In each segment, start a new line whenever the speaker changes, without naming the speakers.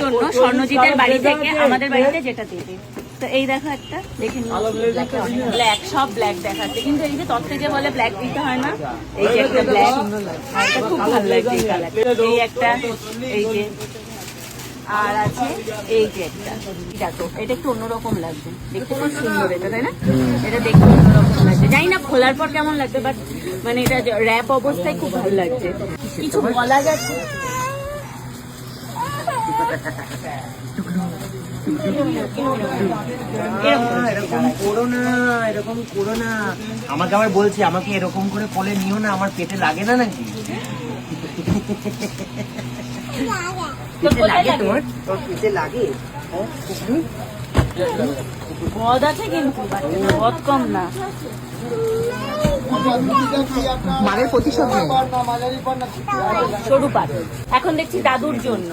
জন্য স্বর্ণজিতের বাড়ি থেকে আমাদের বাড়িতে যেটা দেবে তো এই দেখো একটা দেখে ব্ল্যাক সব ব্ল্যাক দেখাচ্ছে। কিন্তু এই যে তত্ত্বে যে বলে ব্ল্যাক দিতে হয় না এই যে একটা ব্ল্যাক খুব ভালো লাগছে এই একটা এই যে আর আছে এই যে একটা। দেখো এটা একটু অন্যরকম লাগছে। দেখতে খুব সুন্দর এটা তাই না? এটা দেখতে অন্যরকম লাগছে। জানি না খোলার পর কেমন লাগবে বাট মানে এটা র্যাপ অবস্থায় খুব ভালো লাগছে। কিছু বলা যাচ্ছে
এরকম করো না এরকম করো না আমাকে আবার বলছি আমাকে এরকম করে কোলে নিও না আমার পেটে লাগে না নাকি লাগে? তোমার তোর পেটে লাগে?
মদ আছে কিন্তু মদ কম না
মানের প্রতিশোধ নেই।
সরু পাট এখন দেখছি দাদুর জন্য।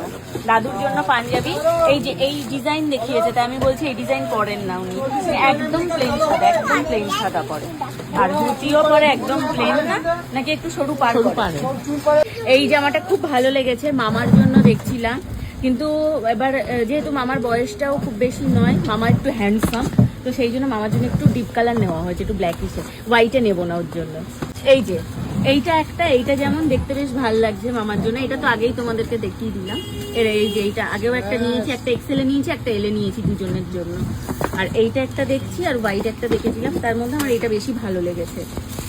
দাদুর জন্য পাঞ্জাবি। এই যে এই ডিজাইন দেখিয়েছে তাই আমি বলছি এই ডিজাইন করেন না উনি। একদম প্লেন সাদা একদম প্লেন সাদা পরে। আর ধুতিও পরে একদম প্লেন না নাকি একটু সরু পাড় পরে? এই জামাটা খুব ভালো লেগেছে মামার জন্য দেখছিলাম। কিন্তু এবার যেহেতু মামার বয়সটাও খুব বেশি নয় মামা একটু হ্যান্ডসাম তো সেই জন্য মামার জন্য একটু ডিপ কালার নেওয়া হয়েছে, একটু ব্ল্যাক হিসেবে হোয়াইটে নেব না ওর জন্য। এই যে, এইটা একটা, এইটা যেমন দেখতে বেশ ভালো লাগছে মামার জন্য, এটা তো আগেই তোমাদেরকে দেখিয়ে দিলাম। এর এই যে এইটা, আগেও একটা নিয়েছি, একটা এক্সেলে নিয়েছি, একটা এলে নিয়েছি দুজনের জন্য। আর এইটা একটা দেখছি আর হোয়াইট একটা দেখেছিলাম। তার মধ্যে আমার এটা বেশি ভালো লেগেছে।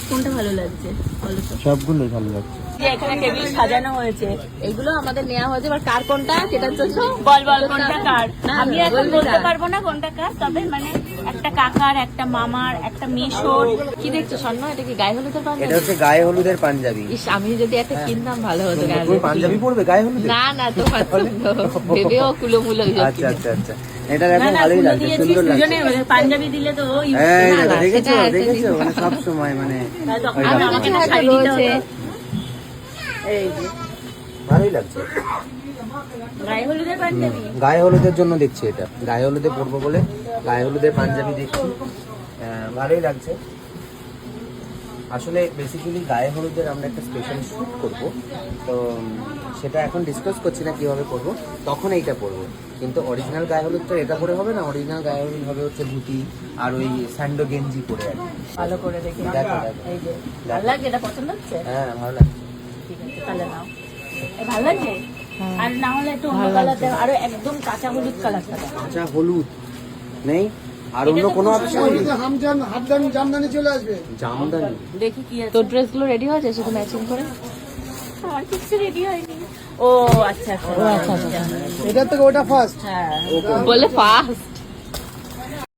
কোনটা ভালো লাগছে? বলো তো।
সবগুলোই ভালো লাগছে।
যে এখানে টেবিল সাজানো হয়েছে
এইগুলো আমাদের নেওয়া হয়েছে। এবার কার কোনটা? সেটার জন্য
বল বল কোনটা কার? আমি এখন বলতে পারব না কোনটা কার তবে মানে একটা কাকার একটা মামার একটা মেশোর।
কি দেখছ স্বর্ণ? এটা কি গায়ে হলুদের
এটা
পাঞ্জাবি
হচ্ছে গায়ে হলুদের পাঞ্জাবি।
ইস আমি যদি একটা কিনতাম ভালো হতো গায়ে
পাঞ্জাবি পরবে গায়ে হলুদে
না না তোমার জন্য ভেবেও কুলোমুলো
আচ্ছা আচ্ছা আচ্ছা। এটা ভালোই লাগছে সুন্দর লাগছে।
পাঞ্জাবি দিলে তো
এই
না,
দেখো
না,
দেখেছ দেখেছ? মানে সব সময় মানে।
এই
ভালোই লাগছে।
গায়ে হলুদের পাঞ্জাবি?
গায়ে হলুদের জন্য দেখছি এটা। গায়ে হলুদে পরবো বলে গায়ে হলুদের পাঞ্জাবি দেখছি। ভালোই লাগছে। আসলে বেসিক্যালি গায়ে হলুদের আমরা একটা স্পেশাল শ্যুট করব। তো সেটা এখন ডিসকাস করছি না কীভাবে করব তখন এইটা পরবো কিন্তু অরিজিনাল গায়ে হলুদ তো এটা পরে হবে না? অরিজিনাল গায়ে হলুদ হবে হচ্ছে ধুতি আর ওই স্যান্ডো গেঞ্জি পরে আর
ভালো করে দেখি
দেখো,
ভালো লাগছে? এটা পছন্দ হচ্ছে?
হ্যাঁ ভালো লাগছে।
ঠিক আছে তাহলে নাও। ভালো লাগছে? আর না হলে একটু অন্য কালার দেও আরও একদম কাঁচা হলুদ কালারটা দাও
আচ্ছা হলুদ নেই? আর অন্য কোনো অপশন নেই? জামদানি
দেখি কি আছে।
তোর ড্রেসগুলো রেডি হয়েছে শুধু ম্যাচিং করে?
আমার কিছু রেডি হয়নি। ও আচ্ছা আচ্ছা।
আচ্ছা, আচ্ছা।
এটা তো ওটা ফার্স্ট
হ্যাঁ।
বলে ফার্স্ট